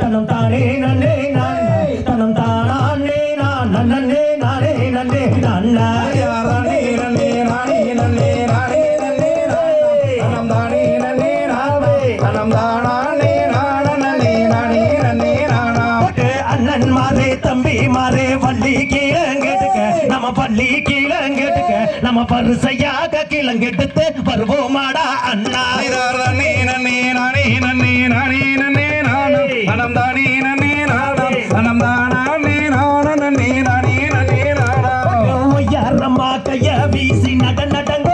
தனம் தானே நன்னே நானே. தனம் தானே நான். நன்னே நானே நன்னே நன்னா யாரே நன்னே நானே நன்னே நானே நன்னே தனம் தானே நன்னே நானே. தனம் தானே நானே நானே நன்னே நானா. அண்ணன் மாதே தம்பி மாதே வள்ளி கீழங்கெடுக்க. நம்ம பள்ளி கீழங்கெடுக்க. நம்ம பரிசையாக கிழங்கெடுத்து வருவோமாடா அண்ணா. வீசி நட நடங்க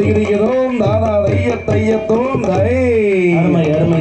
திகிதிகதோம் தாதா தைய தையத்தோம் தை அருமை அருமை